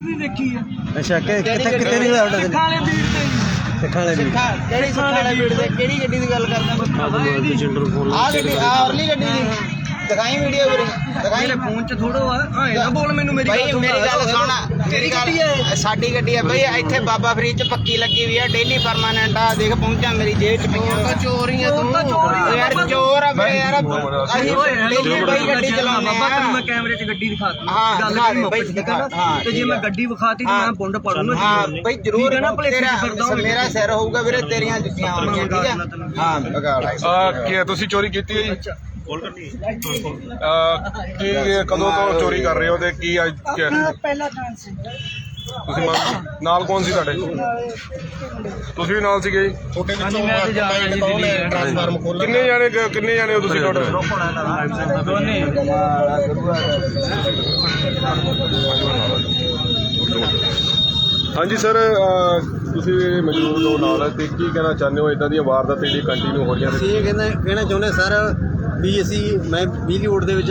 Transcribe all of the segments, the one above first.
ਵੀ ਵੇਖੀ ਆ। ਅੱਛਾ ਕਿ ਕਿੱਥੇ ਕਿੱਥੇ ਨਹੀਂ ਹੋਇਆ ਤੁਹਾਡੇ ਸਿੱਖਾਂ ਵਾਲੇ ਵੀਰ ਤੇ ਜੀ। ਸਿੱਖਾਂ ਵਾਲੇ ਵੀ ਕਿਹੜੀ ਸਿੱਖਾਂ ਵਾਲੇ ਦੇ ਕਿਹੜੀ ਗੱਡੀ ਦੀ ਗੱਲ ਕਰਦਾ। ਆ ਗੱਡੀ ਆ ਅਰਲੀ ਗੱਡੀ ਦੀ। ਦਿਖਾਈ ਵੀਡੀਓ ਵੀਰੇ ਦਿਖਾਈ। ਮੇਰੇ ਫੋਨ 'ਚ ਥੋੜੋ ਆ ਹਾਂ ਨਾ ਬੋਲ ਮੈਨੂੰ ਮੇਰੀ ਬਈ ਗੱਲ ਮੇਰੀ ਗੱਲ ਸੁਣ ਮੇਰੀ ਗੱਡੀ ਹੈ। ਸਾਡੀ ਗੱਡੀ ਹੈ ਬਈ ਇੱਥੇ ਬਾਬਾ ਫਰੀਦ ਚ ਪੱਕੀ ਲੱਗੀ ਹੋਈ ਹੈ ਡੇਲੀ ਪਰਮਾਨੈਂਟ ਆ ਦੇਖ ਪਹੁੰਚਾ ਮੇਰੀ ਜੇਬ ਚ ਪਈਆਂ ਚੋਰੀਆਂ ਤੂੰ ਤਾਂ ਚੋਰੀ ਯਾਰ ਚੋਰ ਆ ਬਈ ਯਾਰ ਅਸੀਂ ਡੇਲੀ ਬਈ ਗੱਡੀ ਚਲਾਉਂਦੇ ਬਾਬਾ ਤੈਨੂੰ ਮੈਂ ਕੈਮਰੇ 'ਚ ਗੱਡੀ ਦਿਖਾਤੀ ਹਾਂ, ਗੱਲ ਦਿਖਾ ਨਹੀਂ ਦੇ ਮੁੱਕ ਬਈ, ਠੀਕ ਹੈ ਨਾ? ਤੇ ਜੇ ਮੈਂ ਗੱਡੀ ਵਿਖਾਤੀ ਤੇ ਮੈਂ ਪੁੰਡ ਪੜੂੰਗਾ ਹਾਂ ਬਈ ਜ਼ਰੂਰ ਨਾ ਤੇਰਾ। ਮੇਰਾ ਸਿਰ ਹੋਊਗਾ ਵੀਰੇ ਤੇਰੀਆਂ ਜੁੱਤੀਆਂ ਹੋਣਗੀਆਂ ਠੀਕ ਹੈ ਹਾਂ ਬਗਾੜ ਆ ਕੀ ਤੁਸੀਂ ਚੋਰੀ ਕੀਤੀ ਹੈ ਜੀ ਆ ਕੀ ਕਦੋਂ ਤੋਂ ਚੋਰੀ ਕਰ ਰਹੇ ਹੋ ਤੇ ਕੀ ਅੱਜ ਕੀ- ਪਹਿਲਾ ਚਾਂਸ ਸੀ। ਤੁਸੀਂ ਮੰਨ- ਨਾਲ ਕੌਣ ਸੀ ਤੁਹਾਡੇ? ਤੁਸੀਂ ਵੀ ਨਾਲ ਸੀਗੇ ਜੀ? ਹਾਂਜੀ ਮੈਂ ਤੇ ਜਾ ਰਿਹਾ ਜੀ ਦਿੱਲੀ ਕਿੰਨੇ ਜਾਣੇ ਕਿੰਨੇ ਜਾਣੇ ਹੋ ਤੁਸੀਂ ਟੋਟਲ? ਦੋਨੇ। ਹਾਂਜੀ ਸਰ ਤੁਸੀਂ ਮੌਜੂਦ ਹੋ ਨਾਲ ਤੇ ਕੀ ਕਹਿਣਾ ਚਾਹੁੰਦੇ ਹੋ? ਇਦਾਂ ਦੀਆਂ ਵਾਰਦਾਤਾਂ ਜਿਹੜੀ ਕੰਟੀਨਿਊ ਹੋ ਰਹੀਆਂ ਨੇ? ਅਸੀਂ ਇਹ ਕਹਿੰਦਾ ਕਹਿਣਾ ਚਾਹੁੰਦੇ ਸਰ ਵੀ ਅਸੀਂ ਮੈਂ ਬਿਜਲੀ ਬੋਰਡ ਦੇ ਵਿੱਚ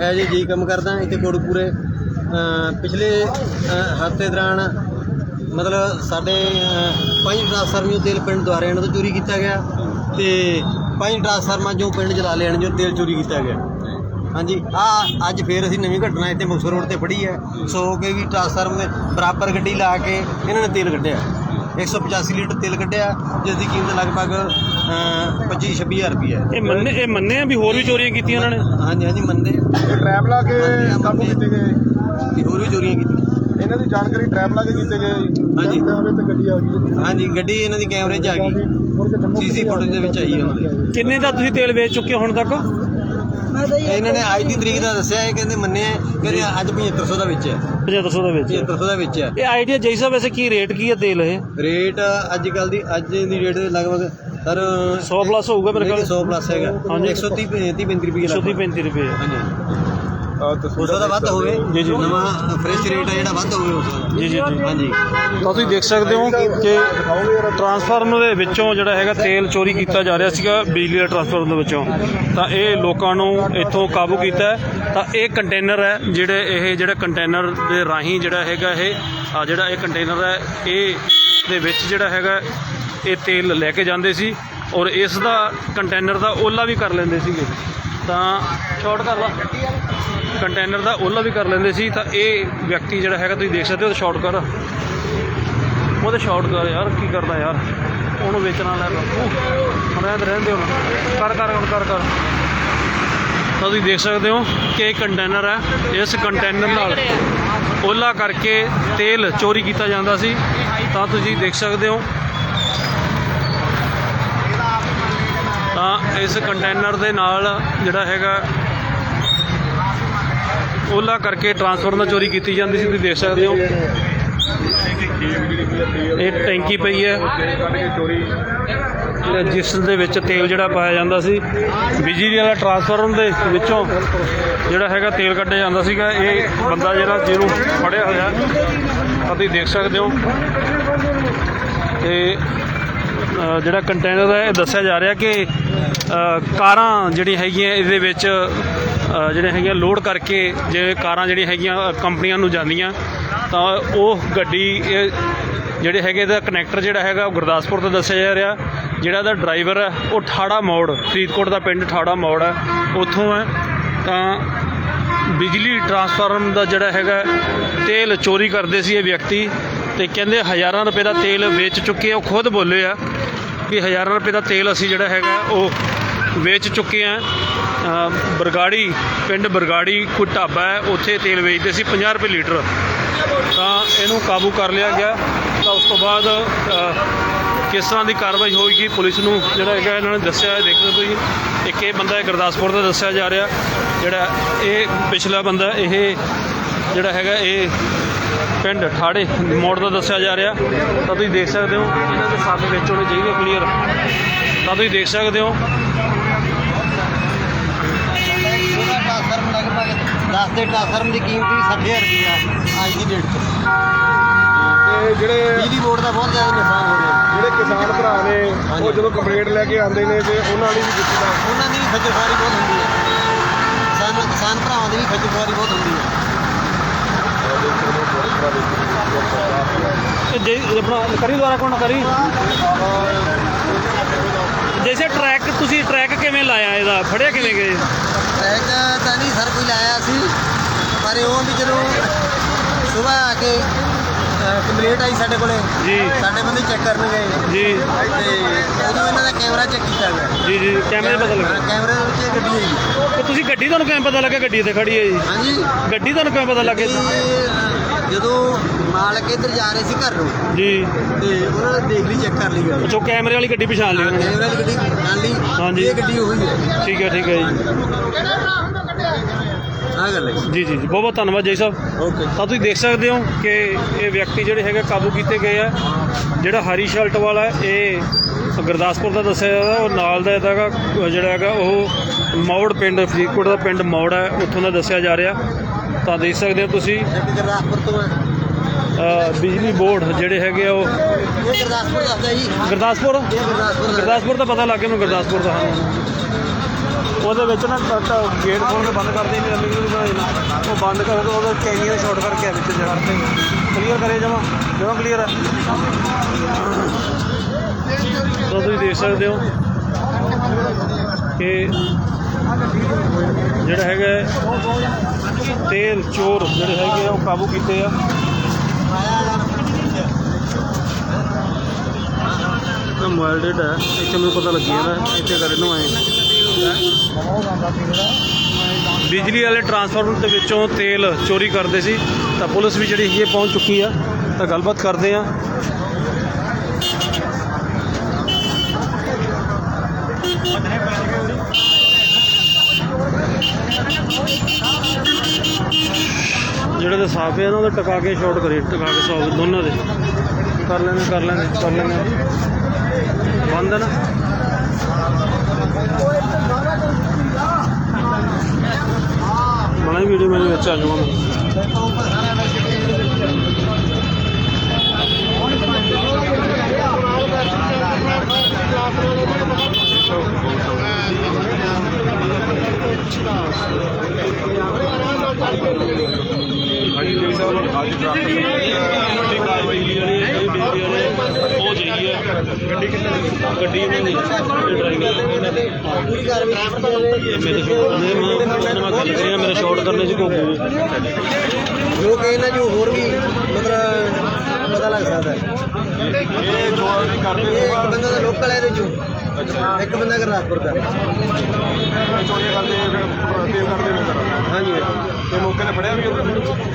ਐਜ ਏ ਜੀ ਕੰਮ ਕਰਦਾ ਇੱਥੇ ਕੋੜਪੂਰੇ ਅ, ਪਿਛਲੇ ਹਫ਼ਤੇ ਦੌਰਾਨ ਮਤਲਬ ਸਾਡੇ ਅ, ਪੰਜ ਟਰਾਂਸਫਾਰਮਰ ਤੇਲ ਪਿੰਡ ਦੁਆਰੇ ਦੁਆਰਿਆਂ ਤੋਂ ਚੋਰੀ ਕੀਤਾ ਗਿਆ ਤੇ ਪੰਜ ਟਰਾਂਸਫਾਰਮਰ ਜੋ ਪਿੰਡ ਜਲਾ ਲੈਣ ਜੋ ਤੇਲ ਚੋਰੀ ਕੀਤਾ ਗਿਆ। ਹਾਂਜੀ ਆ ਅੱਜ ਫੇਰ ਅਸੀਂ ਨਵੀਂ ਘਟਨਾ ਇੱਥੇ ਮੁਕਤਸਰ ਰੋਡ ਤੇ ਫੜੀ ਹੈ। ਸੋ ਕੇ ਵੀ ਟਰਾਂਸਫਾਰਮਰ ਦੇ ਬਰਾਬਰ ਗੱਡੀ ਲਾ ਕੇ ਇਹਨਾਂ ਨੇ ਤੇਲ ਕੱਢਿਆ। 185 ਲੀਟਰ ਤੇਲ ਕੱਢਿਆ ਜਿਸ ਦੀ ਕੀਮਤ ਲਗਭਗ 25 26000 ਰੁਪਏ ਇਹ ਮੰਨੇ ਇਹ ਮੰਨੇ ਆ ਵੀ ਹੋਰ ਵੀ ਚੋਰੀਆਂ ਕੀਤੀਆਂ ਇਹਨਾਂ ਨੇ? ਹਾਂਜੀ ਹਾਂਜੀ ਮੰਨਦੇ ਇਹ ਟ੍ਰੈਪ ਲਾ ਕੇ ਕਾਬੂ ਕੀਤੇ ਗਏ। ਵੀ ਹੋਰ ਵੀ ਚੋਰੀਆਂ ਕੀਤੀਆਂ। ਇਹਨਾਂ ਦੀ ਜਾਣਕਾਰੀ ਟ੍ਰੈਪ ਲਾ ਕੇ ਕੀਤੇ ਗਏ। ਜੀ ਹਾਂਜੀ ਤੇ ਗੱਡੀ ਆ ਗਈ। ਹਾਂਜੀ ਗੱਡੀ ਇਹਨਾਂ ਦੀ ਕੈਮਰੇ 'ਚ ਆ ਗਈ। ਸੀਸੀ ਫੁਟੇਜ ਦੇ ਵਿੱਚ ਆਈ ਹੈ ਉਹਨਾਂ ਦੀ। ਕਿੰਨੇ ਦਾ ਤੁਸੀਂ ਤੇਲ ਵੇਚ ਚੁੱਕੇ ਹੋ ਹੁਣ ਤੱਕ? ਇਹਨਾਂ ਨੇ ਅੱਜ ਦੀ ਤਰੀਕ ਦਾ ਦੱਸਿਆ ਇਹ ਕਹਿੰਦੇ ਮੰਨਿਆ ਕਹਿੰਦੇ ਅੱਜ 7500 ਦਾ ਵਿੱਚ ਹੈ। 7500 ਦੇ ਵਿੱਚ 7500 ਦਾ ਵਿੱਚ ਹੈ। ਇਹ ਆਈਡੀਆ ਜੈਸਾ ਵੈਸੇ ਕੀ ਰੇਟ ਕੀ ਹੈ ਤੇਲ ਇਹ? ਰੇਟ ਅੱਜ ਕੱਲ ਦੀ ਅੱਜ ਦੀ ਦੇ ਲਗਭਗ ਸਰ 100 ਪਲੱਸ ਹੋਊਗਾ ਮੇਰੇ ਖਿਆਲ। 100 ਪਲੱਸ ਹੈਗਾ। ਹਾਂਜੀ। 130 35 ਰੁਪਏ ਲੱਗਦਾ 135 ਰੁਪਏ। ਹਾਂਜੀ। ਆ ਉਸ ਦਾ ਵੱਧ ਹੋਵੇ। ਜੀ, ਜੀ। ਨਵਾਂ ਫਰੈਸ਼ ਰੇਟ ਹੈ ਜਿਹੜਾ ਵੱਧ ਹੋਵੇ ਉਸ ਦਾ ਜੀ ਜੀ ਜੀ। ਹਾਂਜੀ। ਤਾਂ ਤੁਸੀਂ ਦੇਖ ਸਕਦੇ ਹੋ ਕਿ ਟਰਾਂਸਫਾਰਮਰ ਦੇ ਵਿੱਚੋਂ ਜਿਹੜਾ ਹੈਗਾ ਤੇਲ ਚੋਰੀ ਕੀਤਾ ਜਾ ਰਿਹਾ ਸੀਗਾ ਬਿਜਲੀ ਦੇ ਟਰਾਂਸਫਾਰਮਰ ਦੇ ਵਿੱਚੋਂ। ਤਾਂ ਇਹ ਲੋਕਾਂ ਨੂੰ ਇੱਥੋਂ ਕਾਬੂ ਕੀਤਾ। ਤਾਂ ਇਹ ਕੰਟੇਨਰ ਹੈ ਜਿਹੜੇ ਇਹ ਜਿਹੜਾ ਕੰਟੇਨਰ ਦੇ ਰਾਹੀਂ ਜਿਹੜਾ ਹੈਗਾ ਇਹ ਆ ਜਿਹੜਾ ਇਹ ਕੰਟੇਨਰ ਹੈ ਇਹ ਦੇ ਵਿੱਚ ਜਿਹੜਾ ਹੈਗਾ ਇਹ ਤੇਲ ਲੈ ਕੇ ਜਾਂਦੇ ਸੀ ਔਰ ਇਸ ਦਾ ਕੰਟੇਨਰ ਦਾ ਓਲਾ ਵੀ ਕਰ ਲੈਂਦੇ ਸੀਗੇ। ਤਾਂ ਸ਼ਾਰਟ ਕਰ ਲਾ। ਕੰਟੇਨਰ ਦਾ ਓਲਾ ਵੀ ਕਰ ਲੈਂਦੇ ਸੀ, ਤਾਂ ਇਹ ਵਿਅਕਤੀ ਜਿਹੜਾ ਹੈਗਾ ਤੁਸੀਂ ਦੇਖ ਸਕਦੇ ਹੋ ਸ਼ਾਰਟ ਕਰ। ਉਹ ਤਾਂ ਸ਼ਾਰਟ ਕਰ ਯਾਰ, ਕੀ ਕਰਦਾ ਯਾਰ? ਉਹਨੂੰ ਵੇਚਣਾ ਲੈ ਬਾਪੂ ਰਹਿੰਦੇ ਰਹਿੰਦੇ ਹੁਣ। ਕਰ ਕਰ ਹੁਣ, ਕਰ ਕਰ। ਤਾਂ ਤੁਸੀਂ ਦੇਖ ਸਕਦੇ ਹੋ ਕਿ ਇਹ ਕੰਟੇਨਰ ਹੈ। ਇਸ ਕੰਟੇਨਰ ਨਾਲ ਓਲਾ ਕਰਕੇ ਤੇਲ ਚੋਰੀ ਕੀਤਾ ਜਾਂਦਾ ਸੀ। ਤਾਂ ਤੁਸੀਂ ਦੇਖ ਸਕਦੇ ਹੋ ਤਾਂ ਇਸ ਕੰਟੇਨਰ ਦੇ ਨਾਲ ਜਿਹੜਾ ਹੈਗਾ, ਓਲਾ ਕਰਕੇ ਟਰਾਂਸਫਾਰਮਰ ਚੋਰੀ ਕੀਤੀ ਜਾਂਦੀ ਸੀ, ਤੁਸੀਂ ਦੇਖ ਸਕਦੇ ਹੋ। ਇਹ ਟੈਂਕੀ ਪਈ ਹੈ। ਜਿਸ ਦੇ ਵਿੱਚ ਤੇਲ ਜਿਹੜਾ ਪਾਇਆ ਜਾਂਦਾ ਸੀ, ਬਿਜਲੀ ਵਾਲਾ ਟਰਾਂਸਫਾਰਮਰ ਦੇ ਵਿੱਚੋਂ ਜਿਹੜਾ ਹੈਗਾ ਤੇਲ ਕੱਢਿਆ ਜਾਂਦਾ ਸੀਗਾ। ਇਹ ਬੰਦਾ ਜਿਹੜਾ ਜਿਹਨੂੰ ਫੜਿਆ ਹੋਇਆ। ਤਾਂ ਤੁਸੀਂ ਦੇਖ ਸਕਦੇ ਹੋ। ਤੇ ਜਿਹੜਾ ਕੰਟੇਨਰ ਹੈ ਇਹ ਦੱਸਿਆ ਜਾ ਰਿਹਾ ਕਿ ਕਾਰਾਂ ਜਿਹੜੀਆਂ ਹੈਗੀਆਂ ਇਹਦੇ ਵਿੱਚ ਅ, ਜਿਹੜੇ ਹੈਗੀਆਂ ਲੋਡ ਕਰਕੇ ਜੇ ਕਾਰਾਂ ਜਿਹੜੀਆਂ ਹੈਗੀਆਂ ਕੰਪਨੀਆਂ ਨੂੰ ਜਾਂਦੀਆਂ ਤਾਂ ਉਹ ਗੱਡੀ ਇਹ ਜਿਹੜੇ ਹੈਗੇ ਇਹਦਾ ਕਨੈਕਟਰ ਜਿਹੜਾ ਹੈਗਾ ਉਹ ਗੁਰਦਾਸਪੁਰ ਤੋਂ ਦੱਸਿਆ ਜਾ ਰਿਹਾ ਜਿਹੜਾ ਇਹਦਾ ਡਰਾਈਵਰ ਹੈ ਉਹ ਠਾੜਾ ਮੋੜ ਫਰੀਦਕੋਟ ਦਾ ਪਿੰਡ ਠਾੜਾ ਮੋੜ ਹੈ ਉੱਥੋਂ ਹੈ। ਤਾਂ ਬਿਜਲੀ ਟਰਾਂਸਫਾਰਮ ਦਾ ਜਿਹੜਾ ਹੈਗਾ ਤੇਲ ਚੋਰੀ ਕਰਦੇ ਸੀ ਇਹ ਵਿਅਕਤੀ ਤੇ ਕਹਿੰਦੇ ਹਜ਼ਾਰਾਂ ਰੁਪਏ ਦਾ ਤੇਲ ਵੇਚ ਚੁੱਕੇ ਆ ਉਹ ਖੁਦ ਬੋਲੇ ਆ। ਕਿ ਹਜ਼ਾਰਾਂ ਰੁਪਏ ਦਾ ਤੇਲ ਅਸੀਂ ਜਿਹੜਾ ਹੈਗਾ ਉਹ ਵੇਚ ਚੁੱਕੇ ਆ ਬਰਗਾੜੀ, ਪਿੰਡ ਬਰਗਾੜੀ ਕੋਈ ਢਾਬਾ ਹੈ, ਉੱਥੇ ਤੇਲ ਵੇਚਦੇ ਸੀ 50 ਰੁਪਏ ਲੀਟਰ। ਤਾਂ ਇਹਨੂੰ ਕਾਬੂ ਕਰ ਲਿਆ ਗਿਆ। ਤਾਂ ਉਸ ਤੋਂ ਬਾਅਦ ਕਿਸ ਤਰ੍ਹਾਂ ਦੀ ਕਾਰਵਾਈ ਹੋਏਗੀ, ਪੁਲਿਸ ਨੂੰ ਜਿਹੜਾ ਹੈਗਾ ਇਹਨਾਂ ਨੇ ਦੱਸਿਆ ਹੈ ਦੇਖ ਤੁਸੀਂ। ਇੱਕ ਇਹ ਬੰਦਾ ਹੈ, ਗੁਰਦਾਸਪੁਰ ਦਾ ਦੱਸਿਆ ਜਾ ਰਿਹਾ। ਜਿਹੜਾ ਇਹ ਪਿਛਲਾ ਬੰਦਾ, ਇਹ ਜਿਹੜਾ ਹੈਗਾ, ਇਹ ਪਿੰਡ ਠਾੜੇ ਮੋੜ ਦਾ ਦੱਸਿਆ ਜਾ ਰਿਹਾ। ਤਾਂ ਤੁਸੀਂ ਦੇਖ ਸਕਦੇ ਹੋ ਇਹਨਾਂ ਦੇ ਸਾਹਮਣੇ ਵਿੱਚ ਹੋਣੇ ਚਾਹੀਦੇ ਕਲੀਅਰ ਤਾਂ ਤੁਸੀਂ ਦੇਖ ਸਕਦੇ ਹੋ। ਉਹਦਾ ਟ੍ਰਾਂਸਫਾਰਮ ਲਗਭਗ 10 ਦੇ ਟ੍ਰਾਂਸਫਾਰਮ ਦੀ ਕੀਮਤ ਵੀ 60000 ਰੁਪਏ ਅੱਜ ਦੀ ਡੇਟ 'ਚ ਤੇ ਜਿਹੜੇ ਬਿਜਲੀ ਬੋਰਡ ਦਾ ਬਹੁਤ ਜ਼ਿਆਦਾ ਨੁਕਸਾਨ ਹੋ ਰਿਹਾ ਜਿਹੜੇ ਕਿਸਾਨ ਭਰਾ ਨੇ ਉਹ ਜਦੋਂ ਕੰਪਲੇਂਟ ਲੈ ਕੇ ਆਉਂਦੇ ਨੇ ਤੇ ਉਹਨਾਂ ਵਾਲੀ ਵੀ ਕੀਤੀ ਤਾਂ। ਉਹਨਾਂ ਦੀ ਵੀ ਖੱਜਲਖਵਾਰੀ ਬਹੁਤ ਹੁੰਦੀ ਹੈ। ਕਿਸਾਨ ਕਿਸਾਨ ਭਰਾਵਾਂ ਦੀ ਵੀ ਖੱਜਲਖਵਾਰੀ ਬਹੁਤ ਹੁੰਦੀ ਹੈ। ਉਹਨਾਂ ਦੇ ਕਰੀ ਦੁਆਰਾ ਕੋਣ ਕਰੀ? ਜੈਸੇ ਟਰੈਕ ਤੁਸੀਂ ਟਰੈਕ ਕਿਵੇਂ ਲਾਇਆ ਇਹਦਾ? ਫੜਿਆ ਕਿਵੇਂ ਗਏ? ਟਰੈਕ ਤਾਂ ਨਹੀਂ, ਸਰ ਕੋਈ ਲਾਇਆ ਸੀ, ਪਰ ਉਹ ਵੀ ਜਦੋਂ ਸਵੇਰ ਆ ਕੇ ਕੰਪਲੀਟ ਆਈ ਸਾਡੇ ਕੋਲੇ। ਜੀ। ਸਾਡੇ ਬੰਦੇ ਚੈੱਕ ਕਰਨ ਗਏ। ਜੀ। ਤੇ ਉਦੋਂ ਇਹਨਾਂ ਦਾ ਕੈਮਰਾ ਚੈੱਕ ਕੀਤਾ ਗਿਆ। ਜੀ ਜੀ। ਕੈਮਰੇ ਪਤਾ ਲੱਗਾ। ਕੈਮਰੇ ਦੇ ਵਿੱਚ ਗੱਡੀ ਆਈ। ਤੇ ਤੁਸੀਂ ਗੱਡੀ ਤੁਹਾਨੂੰ ਕਿਵੇਂ ਪਤਾ ਲੱਗਾ ਗੱਡੀ ਇੱਥੇ ਖੜੀ ਹੈ ਜੀ? ਹਾਂਜੀ। ਗੱਡੀ ਤੁਹਾਨੂੰ ਕਿਵੇਂ ਪਤਾ ਲੱਗੇ ਜਦੋਂ ਮਾਲਕ ਇੱਧਰ ਜਾ ਰਹੇ ਸੀ ਘਰ ਨੂੰ ਜੀ। ਤੇ ਉਹਨਾਂ ਨੇ ਦੇਖ ਲਈ ਚੈੱਕ ਕਰ ਲਈ ਅੱਛਾ ਉਹ ਕੈਮਰੇ ਵਾਲੀ ਗੱਡੀ ਪਛਾਣ ਲਈ ਉਹਨਾਂ। ਨੇ ਕੈਮਰੇ ਵਾਲੀ ਗੱਡੀ ਨਾਲ ਲਈ। ਹਾਂਜੀ। ਇਹ ਗੱਡੀ ਉਹੀ ਹੈ। ਠੀਕ ਹੈ ਠੀਕ ਹੈ ਜੀ। ਆਹ ਗੱਲ ਹੈ ਜੀ। ਜੀ ਜੀ ਬਹੁਤ ਬਹੁਤ ਧੰਨਵਾਦ ਜੀ ਸਾਹਿਬ। ਓਕੇ ਤਾਂ ਤੁਸੀਂ ਦੇਖ ਸਕਦੇ ਹੋ ਕਿ ਇਹ ਵਿਅਕਤੀ ਜਿਹੜੇ ਹੈਗੇ ਕਾਬੂ ਕੀਤੇ ਗਏ ਆ। ਜਿਹੜਾ ਹਰੀ ਸ਼ਰਟ ਵਾਲਾ ਹੈ, ਇਹ ਗੁਰਦਾਸਪੁਰ ਦਾ ਦੱਸਿਆ ਜਾਂਦਾ ਉਹ ਨਾਲ ਦਾ ਇਹਦਾ ਹੈਗਾ ਜਿਹੜਾ ਹੈਗਾ ਉਹ ਮੌੜ ਪਿੰਡ ਫਰੀਦਕੋਟ ਦਾ ਪਿੰਡ ਮੌੜ ਹੈ। ਉੱਥੋਂ ਦਾ ਦੱਸਿਆ ਜਾ ਰਿਹਾ। ਤਾਂ ਦੇਖ ਸਕਦੇ ਹੋ ਤੁਸੀਂ ਇੱਕ ਗੁਰਦਾਸਪੁਰ ਤੋਂ ਹੈ। ਅ, ਬਿਜਲੀ ਬੋਰਡ ਜਿਹੜੇ ਹੈਗੇ ਆ ਉਹ। ਇਹ ਗੁਰਦਾਸਪੁਰ ਦੱਸਦਾ ਜੀ। ਗੁਰਦਾਸਪੁਰ? ਇਹ ਗੁਰਦਾਸਪੁਰ ਦਾ। ਗੁਰਦਾਸਪੁਰ ਦਾ ਪਤਾ ਲੱਗ ਗਿਆ ਮੈਨੂੰ ਗੁਰਦਾਸਪੁਰ ਦਾ। ਹਾਂ ਉਹਦੇ ਵਿੱਚ ਨਾ ਗੇਟ ਖੋਲ ਕੇ ਬੰਦ ਕਰਦੇ ਨਹੀਂ ਅੰਦਰ ਨੂੰ ਉਹ ਬੰਦ ਕਰ ਕੇ ਉਹਦਾ ਕੈਮੀਆਂ ਸ਼ਾਰਟ ਕਰਕੇ ਆ ਵਿੱਚ ਜਿਹੜਾ ਕਲੀਅਰ ਕਰੇ ਜਮਾ ਜਮਾ ਕਲੀਅਰ ਹੈ ਤਾਂ ਤੁਸੀਂ ਦੇਖ ਸਕਦੇ ਹੋ ਕਿ ਜਿਹੜਾ ਹੈਗਾ ਤੇਲ ਚੋਰ ਜਿਹੜੇ ਹੈਗੇ ਉਹ ਕਾਬੂ ਕੀਤੇ ਆ। ਮੋਬਾਈਲ ਡੇਟ ਹੈ ਇੱਥੇ ਮੈਨੂੰ ਪਤਾ ਲੱਗੀ ਜਾਂਦਾ ਇੱਥੇ ਕਰੇ ਨੂੰ ਆਏ ਬਿਜਲੀ ਵਾਲੇ ਟਰਾਂਸਫਾਰਮਰ ਦੇ ਵਿੱਚੋਂ ਤੇਲ ਚੋਰੀ ਕਰਦੇ ਸੀ, ਤਾਂ ਪੁਲਿਸ ਵੀ ਜਿਹੜੀ ਹੈਗੀ ਹੈ ਪਹੁੰਚ ਚੁੱਕੀ ਆ, ਤਾਂ ਗੱਲਬਾਤ ਕਰਦੇ ਆ। ਜਿਹੜੇ ਦੇ ਸਾਫੇ ਆ ਨਾ, ਉਹਦੇ ਟਕਾ ਕੇ ਸ਼ਾਰਟ ਕਰੀ ਟਕਾ ਕੇ ਸੌ ਦੋਨਾਂ ਦੇ। ਕਰ ਲੈਣੇ ਕਰ ਲੈਣੇ ਕਰ ਲੈਣੇ ਬੰਦ ਹੈ ਨਾ ਬਣਾਈ ਵੀਡੀਓ ਮੇਰੇ ਵਿੱਚ ਆ ਜਾਊਗਾ। ਹਾਂਜੀ ਜੀ ਸਾਹਿਬ ਅੱਜ ਡਰਾਫਟ ਵੱਡੀ ਕਾਰਵਾਈ ਬਿਜਲੀ ਹੈ ਜਿਹੜੀ ਬਿਜਲੀ ਵਾਲੇ ਉਹ ਚਾਹੀਦੀ ਹੈ ਗੱਡੀ ਕਿੰਨੇ ਗੱਡੀ ਇਹਨਾਂ ਡਰਾਈਵਰ ਪੂਰੀ ਕਾਰਵਾਈ ਮੇਰੇ ਸ਼ੋਟ ਨੇ ਮੈਂ ਗੱਲ ਕਰੀ ਨਾ ਮੇਰੇ ਸ਼ਾਰਟ ਕਰਨੇ ਚ ਕੋਈ ਜੋ ਕਿ ਇਹਨਾਂ ਜੋ ਹੋਰ ਵੀ ਮਤਲਬ ਪਤਾ ਲੱਗ ਸਕਦਾ ਇਹ ਜੋ ਕਰਦੇ ਇੱਕ ਬੰਦਾ ਦਾ ਲੋਕਲ ਹੈ ਇਹਦੇ ਚੋਂ। ਅੱਛਾ। ਇੱਕ ਬੰਦਾ ਗੁਰਦਾਸਪੁਰ ਦਾ। ਚੋਰੀਆਂ ਕਰਦੇ ਤੇਲ ਕਰਦੇ ਨੇ ਹਾਂਜੀ। ਤੇ ਮੌਕੇ ਤੇ ਫੜਿਆ ਵੀ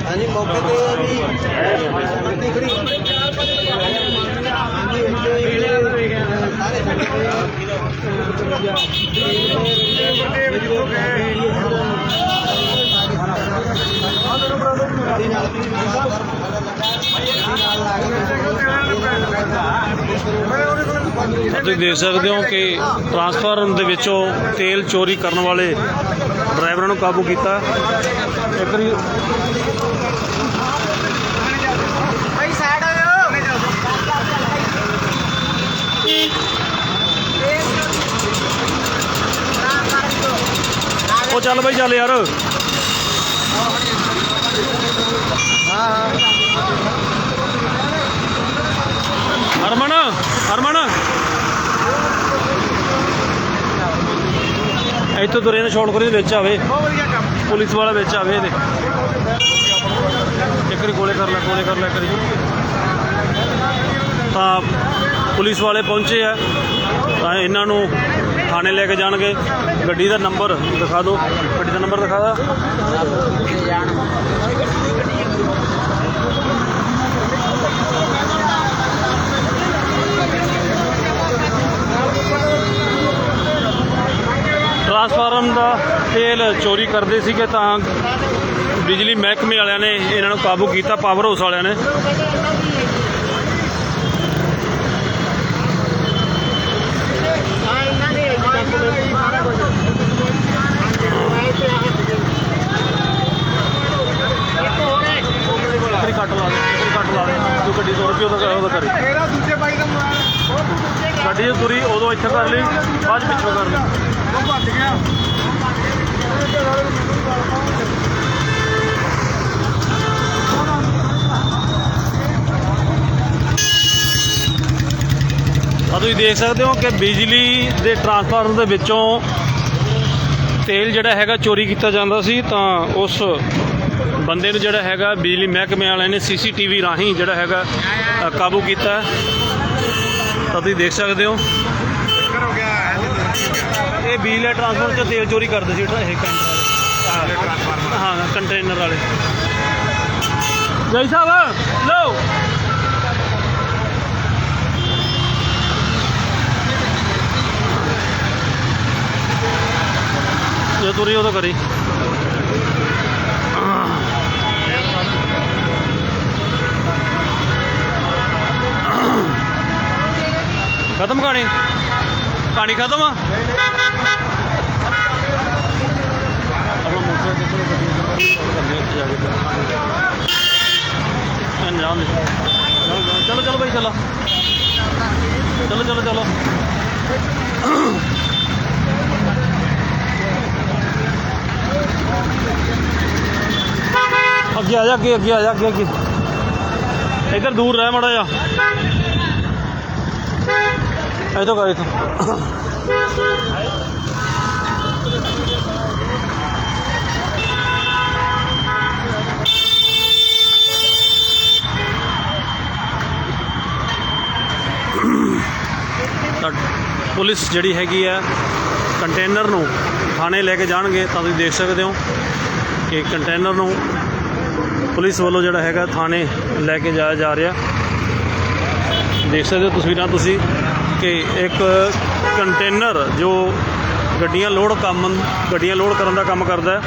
ਹਾਂਜੀ ਮੌਕੇ ਤੇ ਵੀ। ਖੜੀ ਹਾਂਜੀ ਇੱਥੇ ਸਾਰੇ ਤੁਸੀਂ ਦੇਖ ਸਕਦੇ ਹੋ ਕਿ ਟਰਾਂਸਫਾਰਮ ਦੇ ਵਿੱਚੋਂ ਤੇਲ ਚੋਰੀ ਕਰਨ ਵਾਲੇ ਡਰਾਈਵਰਾਂ ਨੂੰ ਕਾਬੂ ਕੀਤਾ। ਇੱਕ ਭਾਈ ਸਾਈਡ ਹੋ ਉਹ ਚੱਲ ਬਈ ਚੱਲ ਯਾਰ। ਹਰਮਨ ਹਰਮਨ। ਇੱਥੇ ਤੁਰੇ ਨੇ ਸ਼ਾਰਟ ਕਰੀ ਦੇ ਵਿੱਚ ਆਵੇ। ਪੁਲਿਸ ਵਾਲਾ ਵਿੱਚ ਆਵੇ ਇਹਦੇ। ਇੱਕ ਗੋਲੇ ਕਰ ਲੈ ਗੋਲੇ ਕਰ ਲੈ ਕਰੀ ਤਾਂ ਪੁਲਿਸ ਵਾਲੇ ਪਹੁੰਚੇ ਆ। ਤਾਂ ਇਹਨਾਂ ਨੂੰ ਥਾਣੇ ਲੈ ਕੇ ਜਾਣਗੇ। ਗੱਡੀ ਦਾ ਨੰਬਰ ਦਿਖਾ ਦਿਓ। ਗੱਡੀ ਦਾ ਨੰਬਰ ਦਿਖਾ ਦਾ ਟਰਾਂਸਫਾਰਮ ਦਾ ਤੇਲ ਚੋਰੀ ਕਰਦੇ ਸੀਗੇ ਤਾਂ ਬਿਜਲੀ ਮਹਿਕਮੇ ਵਾਲਿਆਂ ਨੇ ਇਹਨਾਂ ਨੂੰ ਕਾਬੂ ਕੀਤਾ ਪਾਵਰ ਹਾਊਸ ਵਾਲਿਆਂ ਨੇ। ਪਿੱਛੋਂ ਕਰ ਲਈ, ਬਾਅਦ ਪਿੱਛੋਂ ਕਰ ਲਈ। ਉਹ ਭੱਜ ਗਿਆ ਆ ਤੁਸੀਂ ਦੇਖ ਸਕਦੇ ਹੋ ਕਿ ਬਿਜਲੀ ਦੇ ਟਰਾਂਸਫਾਰਮਰ ਦੇ ਵਿੱਚੋਂ ਤੇਲ ਜਿਹੜਾ ਹੈਗਾ ਚੋਰੀ ਕੀਤਾ ਜਾਂਦਾ ਸੀ, ਤਾਂ ਉਸ ਬੰਦੇ ਨੂੰ ਜਿਹੜਾ ਹੈਗਾ ਬਿਜਲੀ ਮਹਿਕਮੇ ਵਾਲਿਆਂ ਨੇ ਸੀਸੀਟੀਵੀ ਰਾਹੀਂ ਜਿਹੜਾ ਹੈਗਾ ਕਾਬੂ ਕੀਤਾ। ਤਾਂ ਤੁਸੀਂ ਦੇਖ ਸਕਦੇ ਹੋ ਇਹ ਬਿਜਲੀ ਟਰਾਂਸਫਾਰਮਰ 'ਚ ਤੇਲ ਚੋਰੀ ਕਰਦੇ ਸੀ ਇਹ ਕੰਟੇਨਰ ਵਾਲੇ। ਹਾਂ ਕੰਟੇਨਰ ਵਾਲੇ। ਜੈ ਸਾਹਿਬ ਲਓ। ਜੇ ਤੁਰੀ ਉਦੋਂ ਕਰੀ। ਖਤਮ ਕਹਾਣੀ? ਕਹਾਣੀ ਖਤਮ ਆ? ਆਪਣਾ ਮੋਟਰ ਤੇ ਚਲੋ ਗੱਡੀ ਉੱਥੇ ਜਾ ਕੇ ਅੰਜਾਮ ਦੇ ਚਲੋ ਚਲੋ ਚਲੋ ਭਾਈ ਚਲੋ ਚਲੋ ਚਲੋ ਚਲੋ ਅੱਗੇ ਆ ਜਾ, ਅੱਗੇ ਅੱਗੇ ਆ ਜਾ, ਅੱਗੇ ਅੱਗੇ। ਇੱਧਰ ਦੂਰ ਰਹਿ ਮੜਾ ਜਾ ਇੱਥੋਂ ਕਰ, ਇੱਥੋਂ। ਤਾਂ ਪੁਲਿਸ ਜਿਹੜੀ ਹੈਗੀ ਆ ਕੰਟੇਨਰ ਨੂੰ ਥਾਣੇ ਲੈ ਕੇ ਜਾਣਗੇ, ਤਾਂ ਤੁਸੀਂ ਦੇਖ ਸਕਦੇ ਹੋ ਕਿ ਕੰਟੇਨਰ ਨੂੰ ਪੁਲਿਸ ਵੱਲੋਂ ਜਿਹੜਾ ਹੈਗਾ ਥਾਣੇ ਲੈ ਕੇ ਜਾਇਆ ਜਾ ਰਿਹਾ। ਦੇਖ ਸਕਦੇ ਹੋ ਤਸਵੀਰਾਂ ਤੁਸੀਂ ਕਿ ਇੱਕ ਕੰਟੇਨਰ ਜੋ ਗੱਡੀਆਂ ਲੋਡ ਕੰਮ, ਗੱਡੀਆਂ ਲੋਡ ਕਰਨ ਦਾ ਕੰਮ ਕਰਦਾ ਹੈ,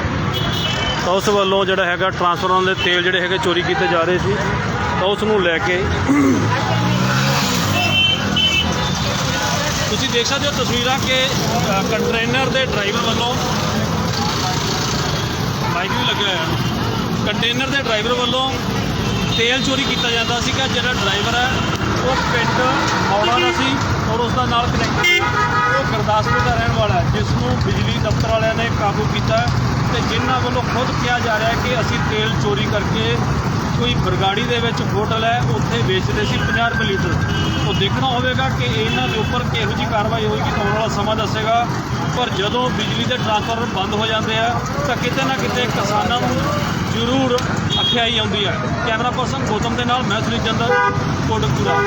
ਤਾਂ ਉਸ ਵੱਲੋਂ ਜਿਹੜਾ ਹੈਗਾ ਟਰਾਂਸਫਾਰਮਰ ਦੇ ਤੇਲ ਜਿਹੜੇ ਹੈਗੇ ਚੋਰੀ ਕੀਤੇ ਜਾ ਰਹੇ ਸੀ, ਤਾਂ ਉਸ ਨੂੰ ਲੈ ਕੇ ਤੁਸੀਂ ਦੇਖ ਸਕਦੇ ਹੋ ਤਸਵੀਰਾਂ ਕਿ ਕੰਟੇਨਰ ਦੇ ਡਰਾਈਵਰ ਵੱਲੋਂ ਮਾਈਕ ਵੀ ਲੱਗਿਆ ਹੋਇਆ। ਕੰਟੇਨਰ ਦੇ ਡਰਾਈਵਰ ਵੱਲੋਂ ਤੇਲ ਚੋਰੀ ਕੀਤਾ ਜਾਂਦਾ ਸੀਗਾ। ਜਿਹੜਾ ਡਰਾਈਵਰ ਹੈ, ਉਹ ਪਿੰਡ ਔੜਾ ਦਾ ਸੀ ਔਰ ਉਸ ਦਾ ਨਾਲ ਕਨੈਕਟ ਉਹ ਗੁਰਦਾਸਪੁਰ ਦਾ ਰਹਿਣ ਵਾਲਾ ਹੈ, ਜਿਸ ਨੂੰ ਬਿਜਲੀ ਦਫ਼ਤਰ ਵਾਲਿਆਂ ਨੇ ਕਾਬੂ ਕੀਤਾ ਹੈ। ਤੇ ਜਿਨ੍ਹਾਂ ਵੱਲੋਂ ਖੁਦ ਕਿਹਾ ਜਾ ਰਿਹਾ ਹੈ ਕਿ ਅਸੀਂ ਤੇਲ ਚੋਰੀ ਕਰਕੇ ਕੋਈ ਬਰਗਾੜੀ ਦੇ ਵਿੱਚ ਹੋਟਲ ਹੈ, ਉੱਥੇ ਵੇਚਦੇ ਸੀ 50 ਰੁਪਏ ਲੀਟਰ। ਉਹ ਦੇਖਣਾ ਹੋਵੇਗਾ ਕਿ ਇਹਨਾਂ ਦੇ ਉੱਪਰ ਕਿਹੋ ਜਿਹੀ ਕਾਰਵਾਈ ਹੋਏਗੀ ਆਉਣ ਵਾਲਾ ਸਮਾਂ ਦੱਸੇਗਾ। ਪਰ ਜਦੋਂ ਬਿਜਲੀ ਦੇ ਟਰਾਂਸਫਾਰਮਰ ਬੰਦ ਹੋ ਜਾਂਦੇ ਆ, ਤਾਂ ਕਿਤੇ ਨਾ ਕਿਤੇ ਕਿਸਾਨਾਂ ਨੂੰ ਜ਼ਰੂਰ ਅਖਿਆਈ ਆਉਂਦੀ ਹੈ ਕੈਮਰਾ ਪਰਸਨ ਗੌਤਮ ਦੇ ਨਾਲ, ਮੈਂ ਸੁਨੀਲ ਜੰਦਲ ਕੋਟਕਪੂਰਾ।